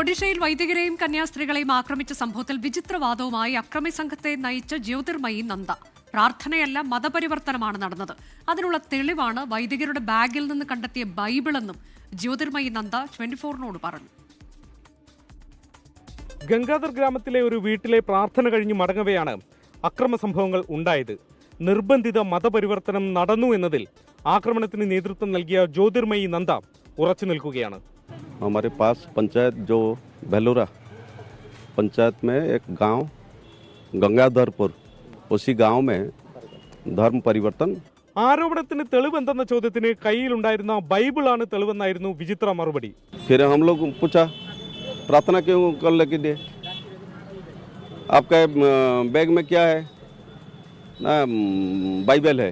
ഒഡീഷയിൽ വൈദികരെയും കന്യാസ്ത്രീകളെയും ആക്രമിച്ച സംഭവത്തിൽ വിചിത്രവാദവുമായി അക്രമി സംഘത്തെ നയിച്ച ജ്യോതിർമയി നന്ദ. പ്രാർത്ഥനയല്ല മതപരിവർത്തനമാണ് നടന്നത്. അതിനുള്ള തെളിവാണ് വൈദികരുടെ ബാഗിൽ നിന്ന് കണ്ടെത്തിയ ബൈബിളെന്നും ജ്യോതിർമയി നന്ദ ട്വന്റി ഫോറിനോട് പറഞ്ഞു. ഗംഗാധർ ഗ്രാമത്തിലെ ഒരു വീട്ടിലെ പ്രാർത്ഥന കഴിഞ്ഞ് മടങ്ങവെയാണ് അക്രമ സംഭവങ്ങൾ ഉണ്ടായത്. നിർബന്ധിത മതപരിവർത്തനം നടന്നു എന്നതിൽ ആക്രമണത്തിന് നേതൃത്വം നൽകിയ ജ്യോതിർമയി നന്ദ ഉറച്ചു നിൽക്കുകയാണ്. हमारे पास पंचायत जो बेलोरा पंचायत में एक गांव गंगाधरपुर उसी गांव में धर्म परिवर्तन ആരോപണത്തിന് തെളിവെന്തെന്ന ചോദ്യത്തിന് കയ്യിലുണ്ടായിരുന്ന ബൈബിളാണ് തെളിവെന്നായിരുന്നു വിചിത്ര മറുപടി फिर हम लोग पूछा प्रार्थना क्यों करने के लिए आपका अ, बैग में क्या है ना अम, बाइबल है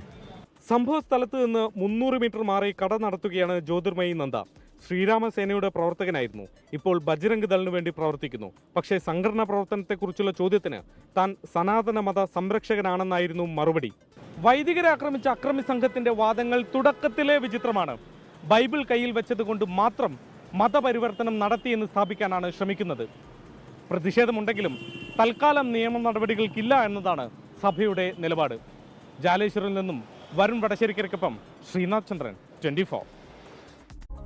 സംഭവ സ്ഥലത്ത് നിന്ന് മുന്നൂറ് മീറ്റർ മാറി കട നടത്തുകയാണ് ജ്യോതിർമയി നന്ദ ശ്രീരാമസേനയുടെ പ്രവർത്തകനായിരുന്നു. ഇപ്പോൾ ബജ്രംഗ് ദളിനു വേണ്ടി പ്രവർത്തിക്കുന്നു. പക്ഷേ സംഘടനാ പ്രവർത്തനത്തെക്കുറിച്ചുള്ള ചോദ്യത്തിന് താൻ സനാതന മത സംരക്ഷകനാണെന്നായിരുന്നു മറുപടി. വൈദികരെ ആക്രമിച്ച അക്രമി സംഘത്തിന്റെ വാദങ്ങൾ തുടക്കത്തിലെ വിചിത്രമാണ്. ബൈബിൾ കയ്യിൽ വെച്ചതുകൊണ്ട് മാത്രം മതപരിവർത്തനം നടത്തിയെന്ന് സ്ഥാപിക്കാനാണ് ശ്രമിക്കുന്നത്. പ്രതിഷേധമുണ്ടെങ്കിലും തൽക്കാലം നിയമ നടപടികൾക്കില്ല എന്നതാണ് സഭയുടെ നിലപാട്. ജാലേശ്വറിൽ നിന്നും വരുൺ വടശ്ശേരിക്കരക്കൊപ്പം ശ്രീനാഥ് ചന്ദ്രൻ ട്വന്റി ഫോർ.